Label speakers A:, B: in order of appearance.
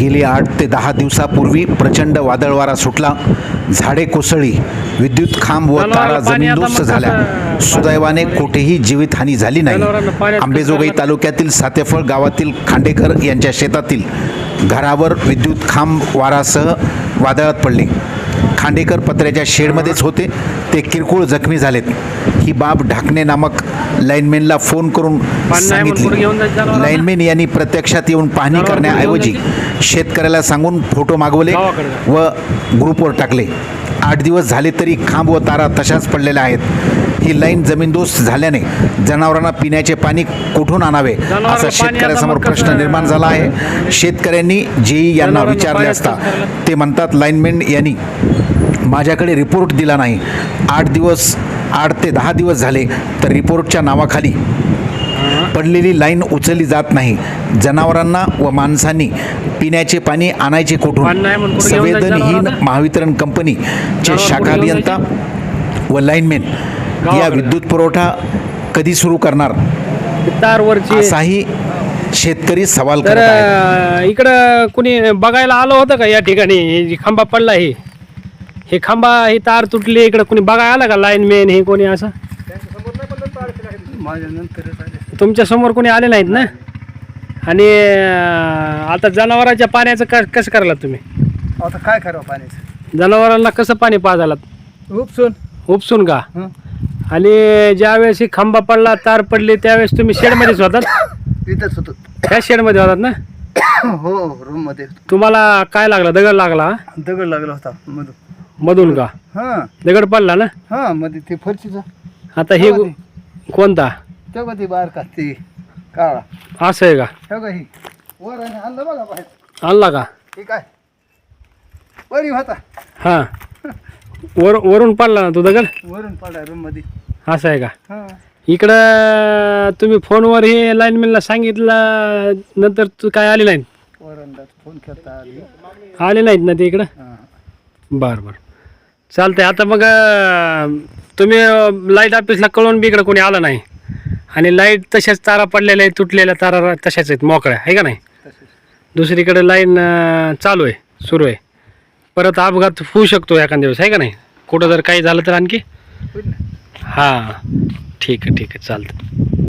A: गेली आठ ते दहा दिवसापूर्वी प्रचंड वादळ वारा सुटला. झाडे कोसळली. विद्युत खांब व तारा जमीनदोस्त झाल्या. सुदैवाने कुठेही जीवितहानी झाली नाही. आंबेजोगाई तालुक्यातील सातेफळ गावातील खांडेकर यांच्या शेतातील घरावर विद्युत खांब वारासह वादळात पडले. खांडेकर पत्र्याच्या शेडमध्येच होते. ते किरकोळ जखमी झालेत. ही बाब ढाकणे नामक लाईनमॅनला फोन करून सांगितली? लाईनमॅन यांनी प्रत्यक्षात येऊन पाहणी करण्याऐवजी शेतकऱ्याला सांगून फोटो मागवले व ग्रुपवर टाकले. आठ दिवस झाले तरी खांब व तारा तशाच पडलेल्या आहेत. ही लाईन जमीनदोस्त झाल्याने जनावरांना पिण्याचे पाणी कुठून आणावे? असा शेतकऱ्यासमोर प्रश्न निर्माण झाला आहे. शेतकऱ्यांनी जेई यांना विचारले असता? ते म्हणतात लाईनमॅन यांनी माझ्याकडे रिपोर्ट दिला नाही. आठ दिवस आठ ते दहा दिवस झाले तर रिपोर्टच्या नावाखाली पडलेली लाईन उचलली जात नाही. जनावरांना व माणसांनी पिण्याचे पाणी आणायचे कुठून? संवेदनहीन? महावितरण कंपनीचे शाखा अभियंता व लाईनमॅन या. विद्युत पुरवठा कधी सुरू करणार? असाही शेतकरी सवाल
B: तर
A: करत
B: इकडं कुणी बघायला आलं होतं का या ठिकाणी? खांबा पडला हे हे खांबा ही तार तुटली इकडं. कुणी बघायला आलं का लाईन मॅन हे कोणी असं? तुमच्यासमोर कोणी आले नाहीत ना? आणि आता जनावरांच्या पाण्याचं क कसं करायला तुम्ही?
C: आता काय करावं पाण्याचं?
B: जनावरांना कसं पाणी पाजायला?
C: उपसून.
B: उपसून का?
C: हं.
B: आणि ज्यावेळेस ही खांबा पडला तार पडली त्यावेळेस तुम्ही शेडमध्येच होतात
C: इथंच होतो.
B: ह्या शेडमध्ये होतात ना?
C: हो रूममध्ये
B: तुम्हाला काय लागला? दगड लागला
C: दगड लागला होता मधून.
B: मधून का?
C: हा.
B: दगड पडला ना?
C: हा मध्ये ते फरशीचा.
B: आता हे कोणता?
C: तेव्हा ती बाहेर का ती काळा.
B: असं आहे का?
C: तेव्हा ही. वर आणि आणलं बघा बाहेर.
B: आणला का?
C: हे काय? वरी होता.
B: हां. वर वरून पडला ना तो दगड?
C: वरून पडा रूममध्ये.
B: असं आहे का?
C: हा.
B: इकडं तुम्ही फोनवर हे लाईनमॅनला सांगितलं नंतर तू काय आले नाहीत
C: वरंदाज फोन करता आली.
B: आले नाहीत ना ते इकडं?
C: हा.
B: बरं बरं. चालतंय. आता मग अं, तुम्ही लाइट ऑफिसला कळवून बी इकडं कोणी आलं नाही. आणि लाइट तशाच तारा पडलेल्या आहेत तुटलेल्या तारा तशाच आहेत मोकळ्या. आहे का नाही? दुसरीकडे लाईन चालू आहे सुरू आहे. परत अपघात होऊ शकतो एखाद्या दिवस आहे का नाही? कुठं जर काही झालं तर आणखी?
C: होईल ना.
B: हां. ठीक आहे ठीक आहे. चालतं